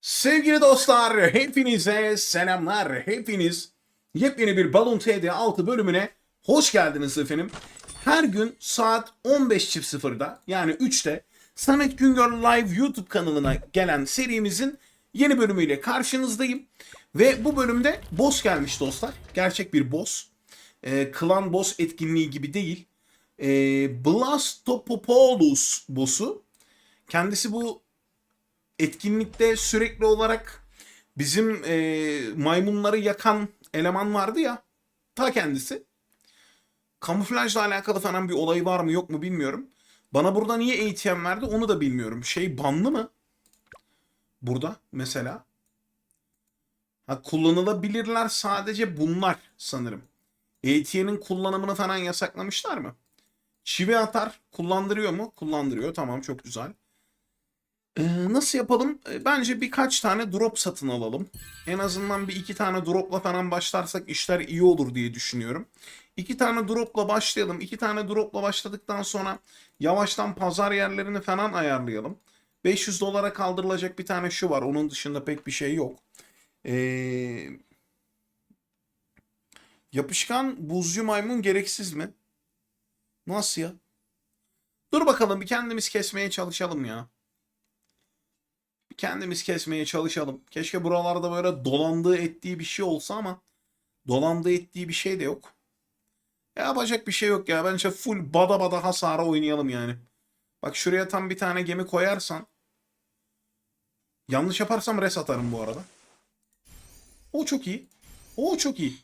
Sevgili dostlar, hepinize selamlar. Hepiniz yepyeni bir Balon TD 6 bölümüne hoş geldiniz efendim. Her gün saat 15.00'da yani 3'te Samet Güngör Live YouTube kanalına gelen serimizin yeni bölümüyle karşınızdayım. Ve bu bölümde boss gelmiş dostlar. Gerçek bir boss. Ee, klan boss etkinliği gibi değil. Ee, Blastopopoulos boss'u. Kendisi bu etkinlikte sürekli olarak bizim e, maymunları yakan eleman vardı ya. Ta kendisi. Kamuflajla alakalı falan bir olayı var mı yok mu bilmiyorum. Bana burada niye ATM verdi onu da bilmiyorum. Şey banlı mı? Burada mesela. Ha, kullanılabilirler sadece bunlar sanırım. ATM'in kullanımını falan yasaklamışlar mı? Çivi atar. Kullandırıyor mu? Kullandırıyor. Tamam çok güzel. Ee, nasıl yapalım? Ee, Bence birkaç tane drop satın alalım. En azından bir iki tane dropla falan başlarsak işler iyi olur diye düşünüyorum. İki tane dropla başlayalım. İki tane dropla başladıktan sonra yavaştan pazar yerlerini falan ayarlayalım. 500 dolara kaldırılacak bir tane şu var. Onun dışında pek bir şey yok. Ee, yapışkan buzcu maymun gereksiz mi? Nasıl ya? Dur bakalım bir kendimiz kesmeye çalışalım ya kendimiz kesmeye çalışalım. Keşke buralarda böyle dolandığı ettiği bir şey olsa ama dolandığı ettiği bir şey de yok. Ya yapacak bir şey yok ya. Bence full bada bada hasara oynayalım yani. Bak şuraya tam bir tane gemi koyarsan yanlış yaparsam res atarım bu arada. O çok iyi. O çok iyi.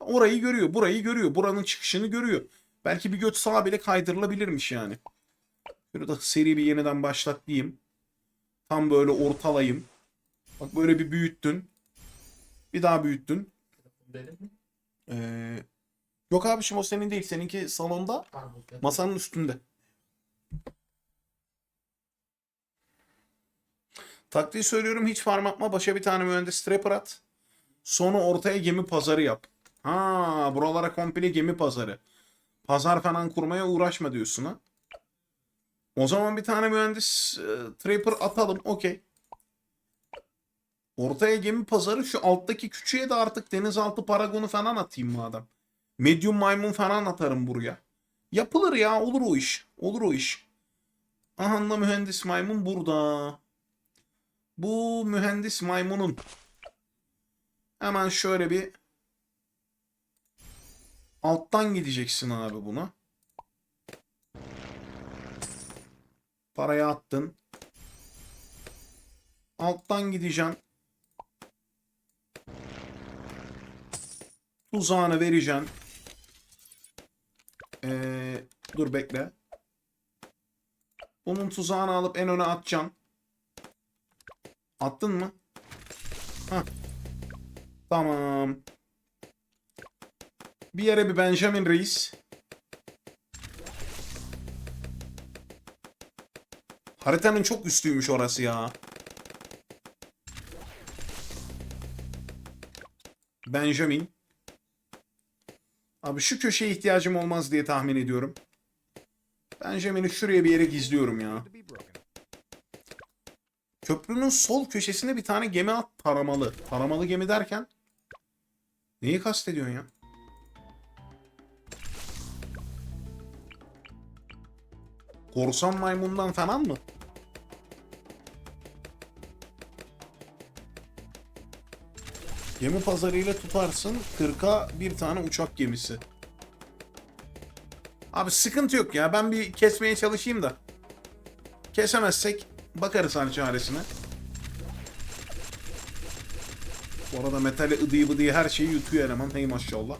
Orayı görüyor, burayı görüyor, buranın çıkışını görüyor. Belki bir göt sağa bile kaydırılabilirmiş yani. Şöyle da seri bir yeniden başlat diyeyim. Tam böyle ortalayayım. Bak böyle bir büyüttün. Bir daha büyüttün. Benim mi? Ee, yok abi şimdi o senin değil. Seninki salonda masanın üstünde. Taktiği söylüyorum hiç farm atma. Başa bir tane mühendis trapper at. Sonra ortaya gemi pazarı yap. Ha buralara komple gemi pazarı. Pazar falan kurmaya uğraşma diyorsun ha. O zaman bir tane mühendis e, trapper atalım. Okey. Ortaya gemi pazarı şu alttaki küçüğe de artık denizaltı paragonu falan atayım madem. Medium maymun falan atarım buraya. Yapılır ya olur o iş. Olur o iş. Aha da mühendis maymun burada. Bu mühendis maymunun hemen şöyle bir alttan gideceksin abi buna. Parayı attın. Alttan gideceksin. Tuzağını vereceksin. Ee, dur bekle. Bunun tuzağını alıp en öne atacaksın. Attın mı? Hah. Tamam. Bir yere bir Benjamin Reis. Haritanın çok üstüymüş orası ya. Benjamin. Abi şu köşeye ihtiyacım olmaz diye tahmin ediyorum. Benjamin'i şuraya bir yere gizliyorum ya. Köprünün sol köşesine bir tane gemi at taramalı. Taramalı gemi derken neyi kastediyorsun ya? Korsan maymundan falan mı? Gemi pazarıyla tutarsın 40'a bir tane uçak gemisi. Abi sıkıntı yok ya. Ben bir kesmeye çalışayım da. Kesemezsek bakarız hani çaresine. Bu arada metali ıdığı bıdığı her şeyi yutuyor eleman. Hey maşallah.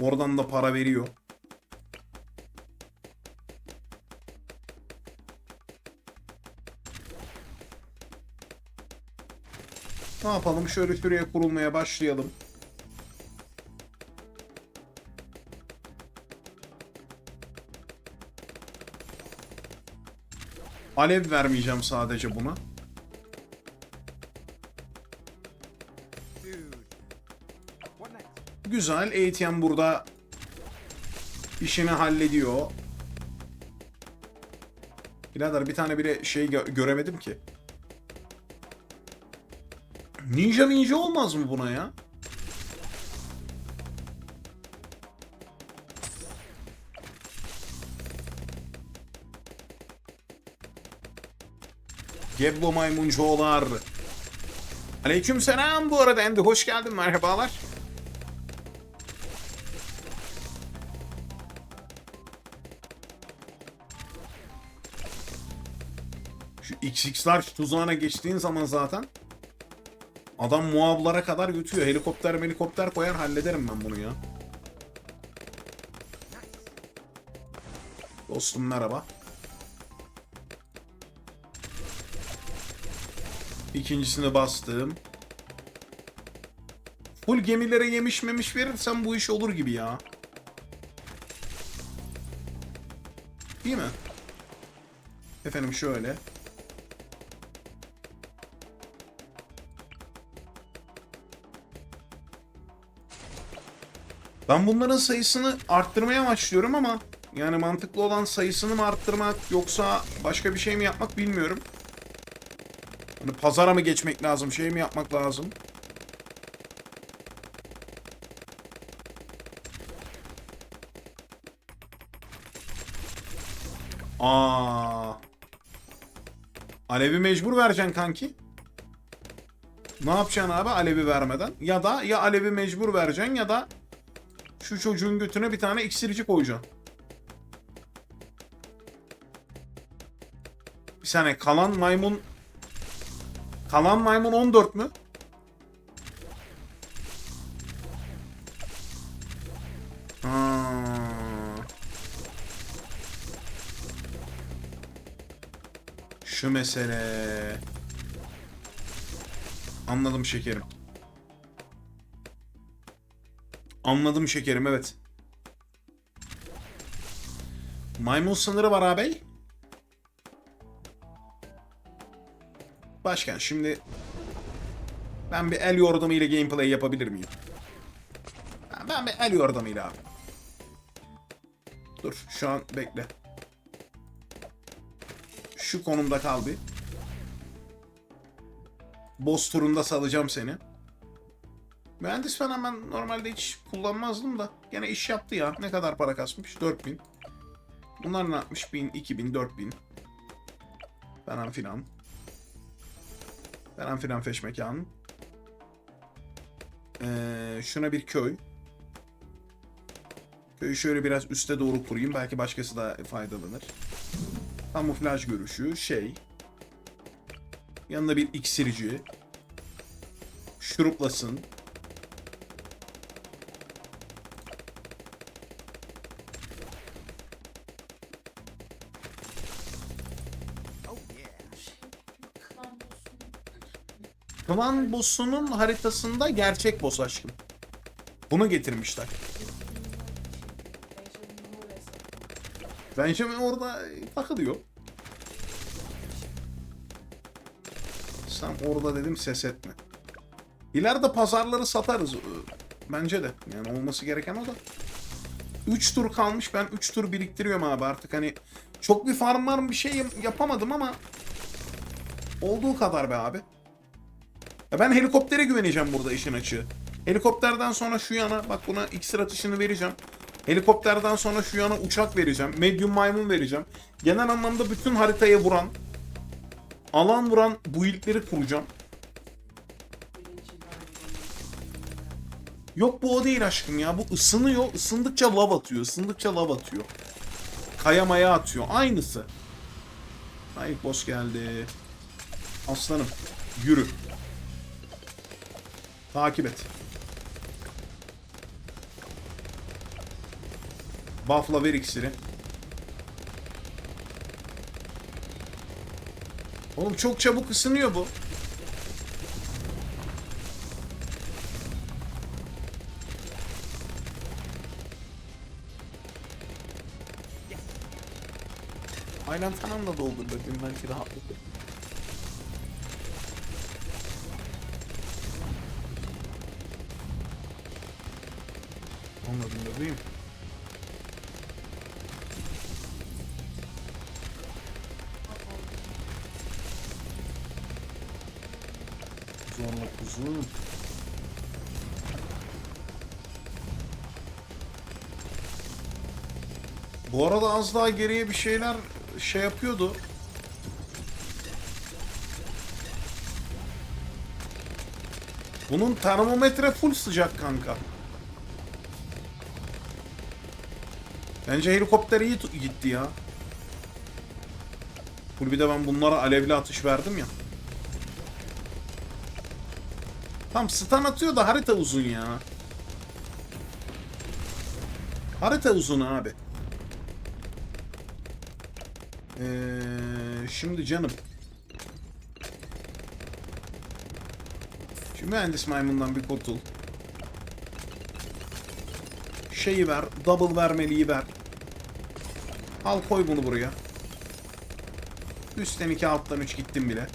Oradan da para veriyor. Ne yapalım? Şöyle şuraya kurulmaya başlayalım. Alev vermeyeceğim sadece buna. Güzel. ATM burada işini hallediyor. Birader bir tane bile şey gö- göremedim ki. Ninja ninja olmaz mı buna ya? Geblo maymuncuoğlar. Aleyküm selam bu arada Andy hoş geldin merhabalar. Şu XX'lar tuzağına geçtiğin zaman zaten adam muavlara kadar götürüyor. Helikopter helikopter koyar hallederim ben bunu ya. Dostum merhaba. İkincisini bastım. Full gemilere yemiş memiş verirsen bu iş olur gibi ya. Değil mi? Efendim şöyle. Ben bunların sayısını arttırmaya başlıyorum ama yani mantıklı olan sayısını mı arttırmak yoksa başka bir şey mi yapmak bilmiyorum. Hani pazara mı geçmek lazım, şey mi yapmak lazım? Aa. Alevi mecbur vereceksin kanki. Ne yapacaksın abi Alevi vermeden? Ya da ya Alevi mecbur vereceksin ya da şu çocuğun götüne bir tane iksirci koyacaksın. Bir saniye kalan maymun Kalan maymun 14 mü? Şu mesele. Anladım şekerim. Anladım şekerim evet. Maymun sınırı var abi. Başkan şimdi ben bir el yordamıyla gameplay yapabilir miyim? Ben bir el yordamıyla abi. Dur şu an bekle. Şu konumda kal bir. Boss turunda salacağım seni. Mühendis falan ben normalde hiç kullanmazdım da. Gene iş yaptı ya. Ne kadar para kasmış? 4000. Bunlar ne yapmış? 1000, 2000, 4000. Falan filan. Falan filan feş mekanı. Ee, şuna bir köy. Köyü şöyle biraz üste doğru kurayım. Belki başkası da faydalanır. Kamuflaj görüşü, şey. Yanında bir iksirci. Şuruplasın. Klan boss'unun haritasında gerçek boss aşkım. Bunu getirmişler. Benjamin orada takılıyor. Sen orada dedim ses etme. İleride pazarları satarız. Ee, Bence de. Yani olması gereken o da. 3 tur kalmış. Ben 3 tur biriktiriyorum abi artık. Hani çok bir farm var bir şey yap- yapamadım ama olduğu kadar be abi. Ben helikoptere güveneceğim burada işin açığı. Helikopterden sonra şu yana bak buna iksir atışını vereceğim. Helikopterden sonra şu yana uçak vereceğim. Medium maymun vereceğim. Genel anlamda bütün haritaya vuran, alan vuran build'leri kuracağım. Yok bu o değil aşkım ya. Bu ısınıyor. Isındıkça lav atıyor. Isındıkça lav atıyor. Kaya maya atıyor. Aynısı. Ay boss geldi. Aslanım. Yürü. Takip et. Buff'la ver iksiri. Oğlum çok çabuk ısınıyor bu. Aynen falan da doldur bakayım belki rahatlıkla. Bebeğim. Zorla kuzum. Bu arada az daha geriye bir şeyler şey yapıyordu. Bunun termometre full sıcak kanka. Bence helikopter iyi gitti ya. Full bir de ben bunlara alevli atış verdim ya. Tam stun atıyor da harita uzun ya. Harita uzun abi. Ee, şimdi canım. Şu mühendis maymundan bir kurtul. Şeyi ver, double vermeliyi ver. Al koy bunu buraya. Üstten 2 alttan 3 gittim bile.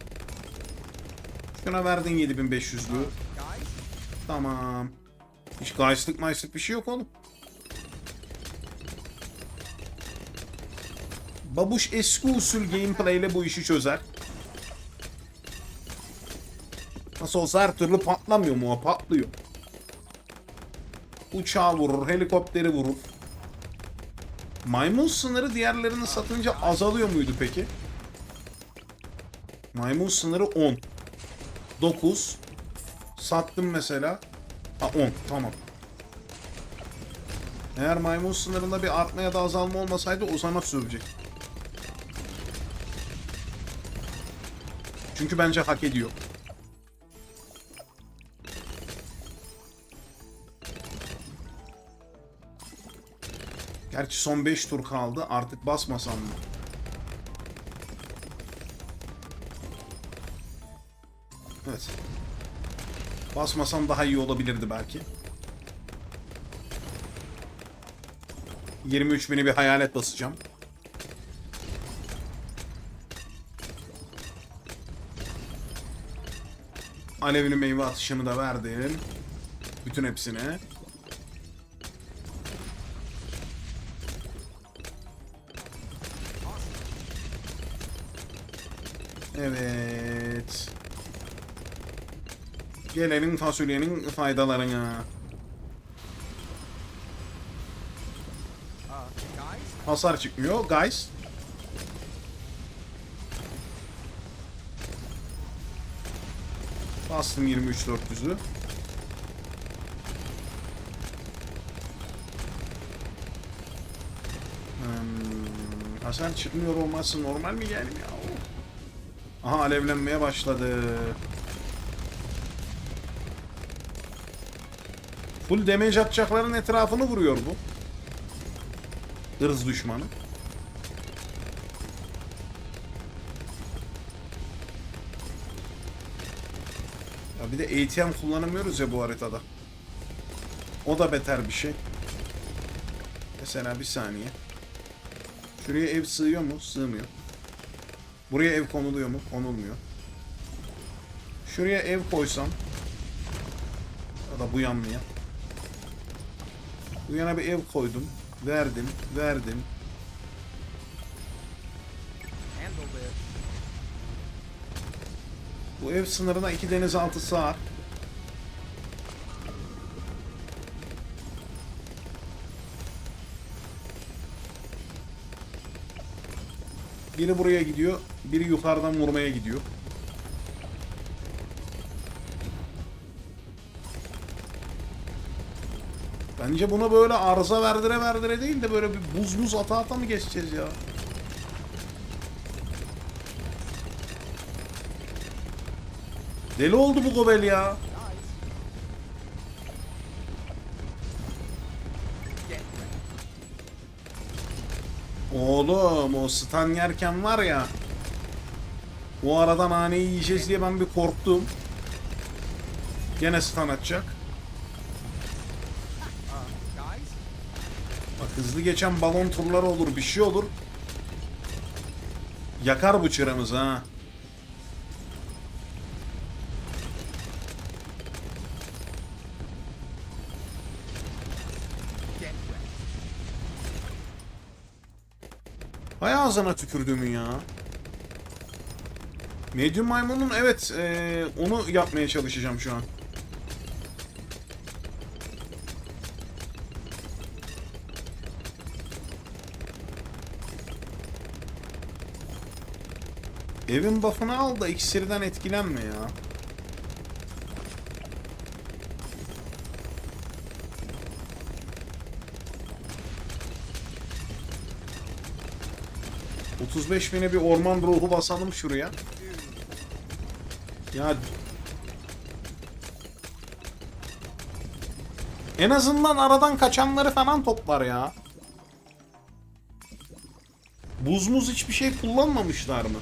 Şuna verdin 7500'lüğü. Tamam. Hiç gayslık mayslık bir şey yok oğlum. Babuş eski usul gameplay ile bu işi çözer. Nasıl olsa her türlü patlamıyor mu? Patlıyor. Uçağı vurur, helikopteri vurur. Maymun sınırı diğerlerini satınca azalıyor muydu peki? Maymun sınırı 10. 9. Sattım mesela. Ha 10 tamam. Eğer maymun sınırında bir artma ya da azalma olmasaydı o sana sövecek. Çünkü bence hak ediyor. Gerçi son 5 tur kaldı. Artık basmasam mı? Evet. Basmasam daha iyi olabilirdi belki. 23 bini bir hayalet basacağım. Alevli meyve atışını da verdim. Bütün hepsine. Evet. Gelelim fasulyenin faydalarına. Hasar çıkmıyor. Guys. Bastım 23.400'ü. Hmm, hasar çıkmıyor olması normal mi yani ya? Aha alevlenmeye başladı. Full damage atacakların etrafını vuruyor bu. Hırz düşmanı. Ya bir de ATM kullanamıyoruz ya bu haritada. O da beter bir şey. Mesela bir saniye. Şuraya ev sığıyor mu? Sığmıyor. Buraya ev konuluyor mu? Konulmuyor. Şuraya ev koysam. Ya da bu yanlıya. Bu yana bir ev koydum. Verdim, verdim. Bu ev sınırına iki denizaltı sığar. Biri buraya gidiyor, biri yukarıdan vurmaya gidiyor. Bence buna böyle arıza verdire verdire değil de böyle bir buz buz ata ata mı geçeceğiz ya? Deli oldu bu gobel ya. Oğlum o stun yerken var ya. O arada naneyi yiyeceğiz diye ben bir korktum. Gene stun atacak. Bak hızlı geçen balon turları olur bir şey olur. Yakar bu çıramızı ha. Ağzına tükürdüğümün ya. Medium maymunun evet eee, onu yapmaya çalışacağım şu an. Evin buff'ını al da iksirden etkilenme ya. ...35 bine bir orman ruhu basalım şuraya. Ya... En azından aradan kaçanları falan toplar ya. Buz muz hiçbir şey kullanmamışlar mı?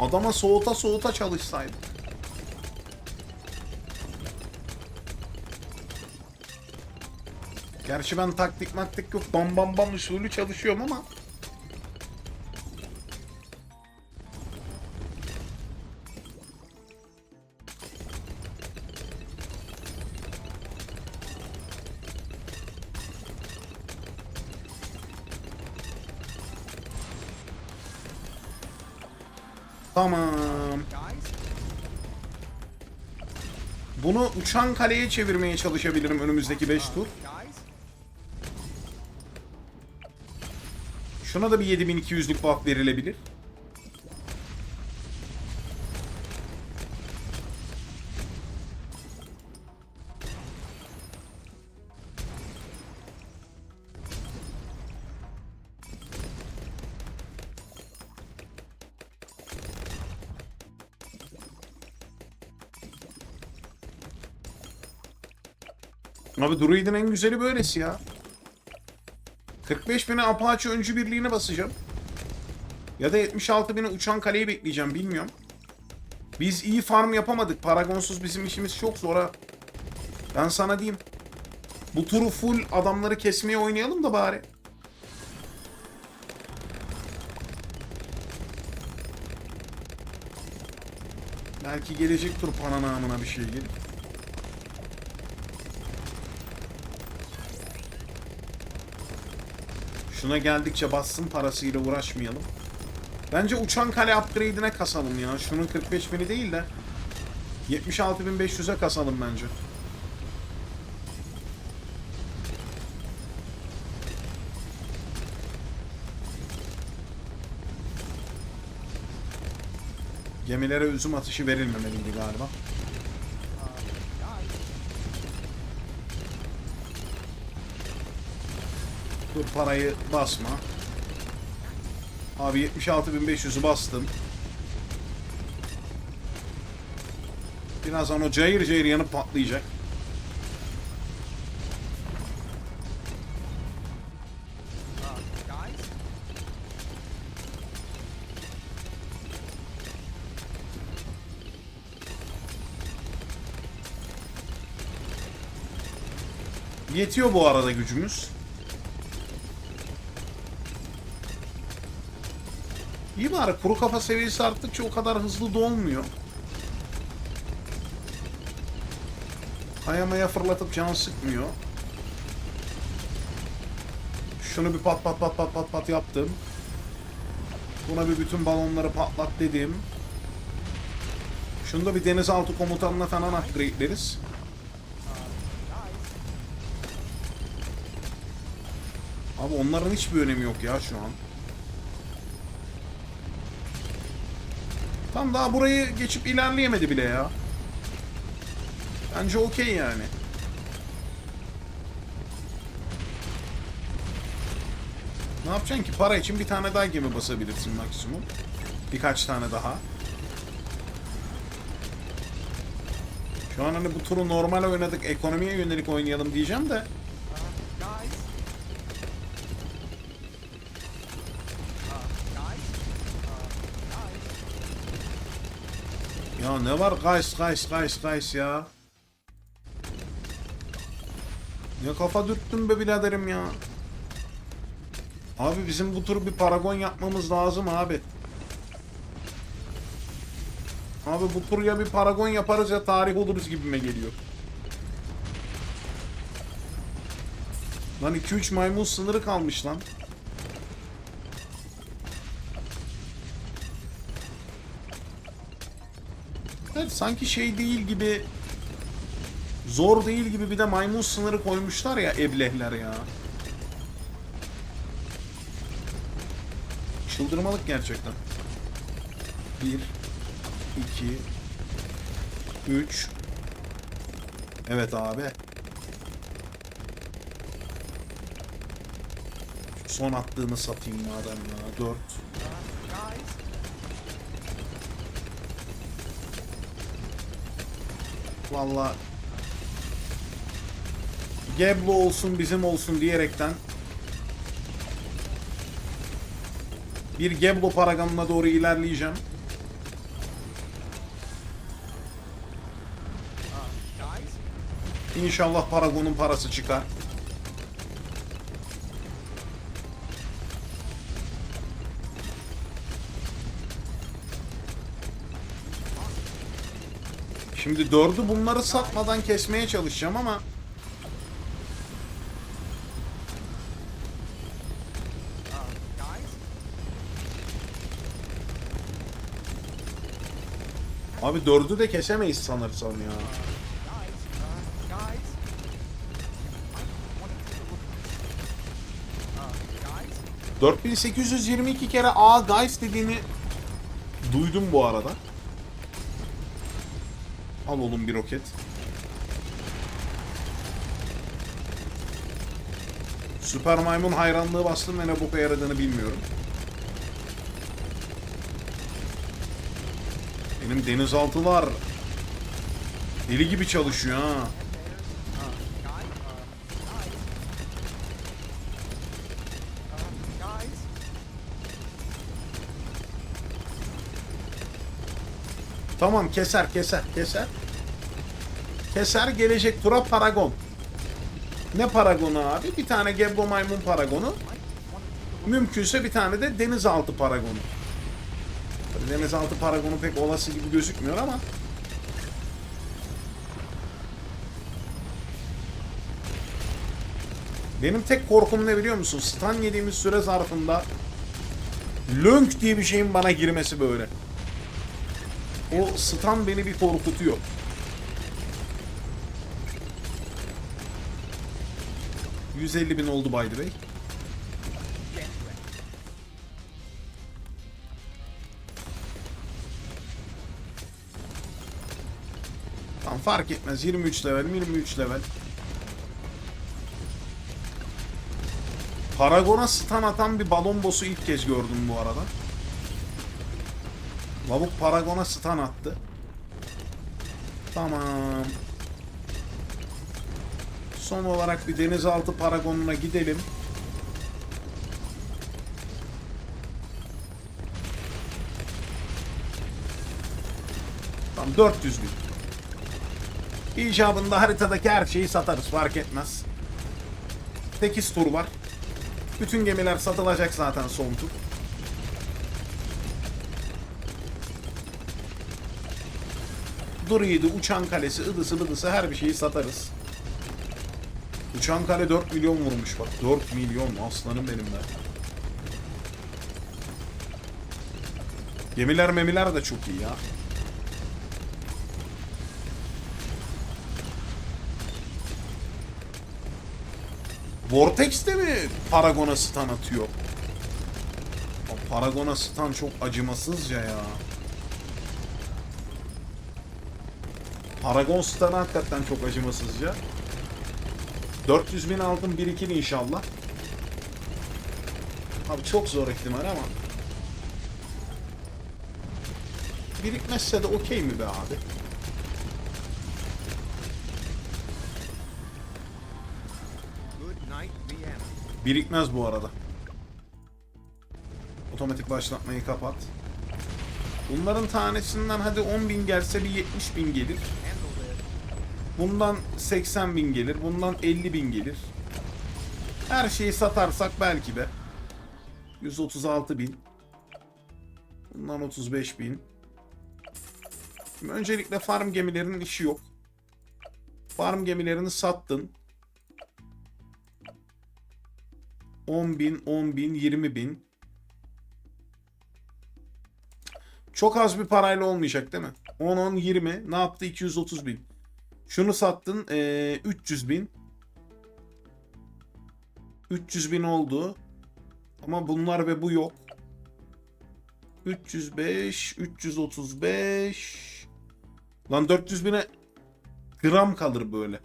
Adama soğuta soğuta çalışsaydı. Gerçi ben taktik maktik yok. Bam bam bam usulü çalışıyorum ama. Tamam. Bunu uçan kaleye çevirmeye çalışabilirim önümüzdeki 5 tur. Şuna da bir 7200'lük buff verilebilir. Abi Druid'in en güzeli böylesi ya. 45 bine Apache öncü birliğine basacağım. Ya da 76 bine uçan kaleyi bekleyeceğim bilmiyorum. Biz iyi farm yapamadık. Paragonsuz bizim işimiz çok zor ha. Ben sana diyeyim. Bu turu full adamları kesmeye oynayalım da bari. Belki gelecek tur pananamına bir şey gelir. Şuna geldikçe bassın parasıyla uğraşmayalım. Bence uçan kale upgrade'ine kasalım ya. Şunun 45 bini değil de 76.500'e kasalım bence. Gemilere üzüm atışı verilmemeliydi galiba. Parayı basma. Abi 76.500'ü bastım. Birazdan o cayır cayır yanıp patlayacak. Yetiyor bu arada gücümüz. İyi bari kuru kafa seviyesi arttıkça o kadar hızlı dolmuyor. Kayamaya fırlatıp can sıkmıyor. Şunu bir pat pat pat pat pat pat yaptım. Buna bir bütün balonları patlat dedim. Şunu da bir denizaltı komutanına falan upgradeleriz. Abi onların hiçbir önemi yok ya şu an. Tam daha burayı geçip ilerleyemedi bile ya. Bence okey yani. Ne yapacaksın ki? Para için bir tane daha gemi basabilirsin maksimum. Birkaç tane daha. Şu an hani bu turu normal oynadık, ekonomiye yönelik oynayalım diyeceğim de. Ne var guys guys guys guys ya. Ne kafa dürttün be biraderim ya. Abi bizim bu tur bir paragon yapmamız lazım abi. Abi bu tur ya bir paragon yaparız ya tarih oluruz gibime geliyor. Lan 2-3 maymun sınırı kalmış lan. Sanki şey değil gibi zor değil gibi bir de maymun sınırı koymuşlar ya eblehler ya. Çıldırmalık gerçekten. 1 2 3 Evet abi. Son attığımı satayım madem ya. 4 Valla Geblo olsun bizim olsun diyerekten bir Geblo paragonuna doğru ilerleyeceğim. İnşallah Paragon'un parası çıkar. Şimdi dördü bunları satmadan kesmeye çalışacağım ama Abi dördü de kesemeyiz sanırsam ya. 4822 kere A guys dediğini duydum bu arada. Al oğlum bir roket. Süper maymun hayranlığı bastım ve ne boka yaradığını bilmiyorum. Benim denizaltılar deli gibi çalışıyor ha. Tamam keser keser keser. Keser gelecek tura paragon. Ne paragonu abi? Bir tane Gebbo maymun paragonu. Mümkünse bir tane de denizaltı paragonu. Denizaltı paragonu pek olası gibi gözükmüyor ama. Benim tek korkum ne biliyor musun? Stun yediğimiz süre zarfında Lönk diye bir şeyin bana girmesi böyle. O stun beni bir korkutuyor. ...150 bin oldu by the way. Tamam fark etmez. 23 level, 23 level. Paragon'a stun atan bir balon boss'u ilk kez gördüm bu arada. Lavuk Paragon'a stun attı. Tamam. Son olarak bir denizaltı Paragon'una gidelim. Tamam 400 bin. İcabında haritadaki her şeyi satarız fark etmez. 8 tur var. Bütün gemiler satılacak zaten son tur. Druid'i, Uçan Kalesi, ıdısı bıdısı her bir şeyi satarız. Uçan Kale 4 milyon vurmuş bak. 4 milyon aslanım benim be. Gemiler memiler de çok iyi ya. Vortex de mi Paragon'a stun atıyor? O Paragon'a stun çok acımasızca ya. Paragon stun'ı hakikaten çok acımasızca. 400 bin altın birikir inşallah. Abi çok zor ihtimal ama. Birikmezse de okey mi be abi? Birikmez bu arada. Otomatik başlatmayı kapat. Bunların tanesinden hadi 10 bin gelse bir 70 bin gelir. Bundan 80 bin gelir. Bundan 50 bin gelir. Her şeyi satarsak belki de. 136 bin. Bundan 35 bin. Şimdi öncelikle farm gemilerinin işi yok. Farm gemilerini sattın. 10 bin, 10 bin, 20 bin. Çok az bir parayla olmayacak değil mi? 10 10 20 ne yaptı 230 bin. Şunu sattın ee, 300 bin. 300 bin oldu. Ama bunlar ve bu yok. 305, 335. Lan 400 bine gram kalır böyle.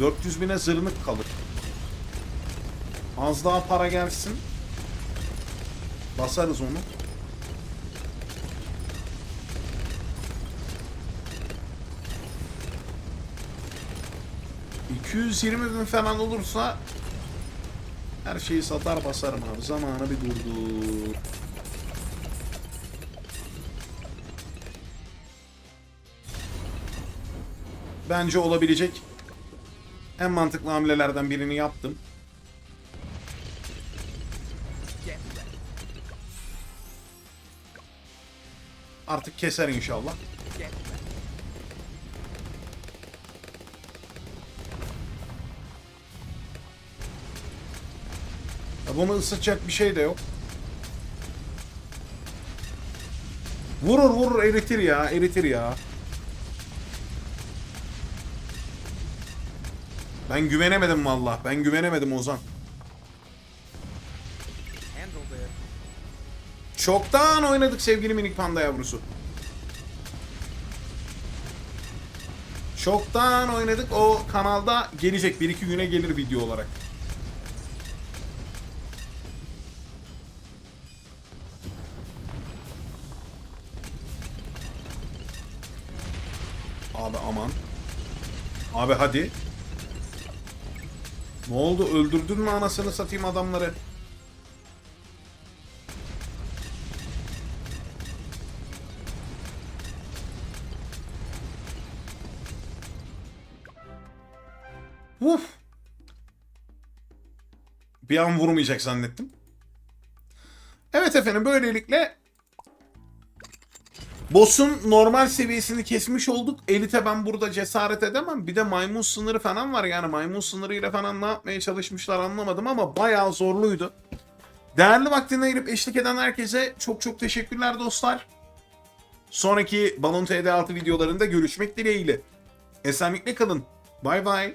400 bine zırnık kalır. Az daha para gelsin. Basarız onu. ...220 bin falan olursa... ...her şeyi satar basarım abi. Zamanı bir durdur. Bence olabilecek... ...en mantıklı hamlelerden birini yaptım. Artık keser inşallah. Bunu ısıtacak bir şey de yok. Vurur vurur eritir ya eritir ya. Ben güvenemedim valla. Ben güvenemedim Ozan. Çoktan oynadık sevgili minik panda yavrusu. Çoktan oynadık. O kanalda gelecek. Bir iki güne gelir video olarak. Abi aman. Abi hadi. Ne oldu? Öldürdün mü anasını satayım adamları? Uf. Bir an vurmayacak zannettim. Evet efendim böylelikle Boss'un normal seviyesini kesmiş olduk. Elite ben burada cesaret edemem. Bir de maymun sınırı falan var yani. Maymun sınırıyla falan ne yapmaya çalışmışlar anlamadım ama bayağı zorluydu. Değerli vaktine ayırıp eşlik eden herkese çok çok teşekkürler dostlar. Sonraki Balon TD6 videolarında görüşmek dileğiyle. Esenlikle kalın. Bay bay.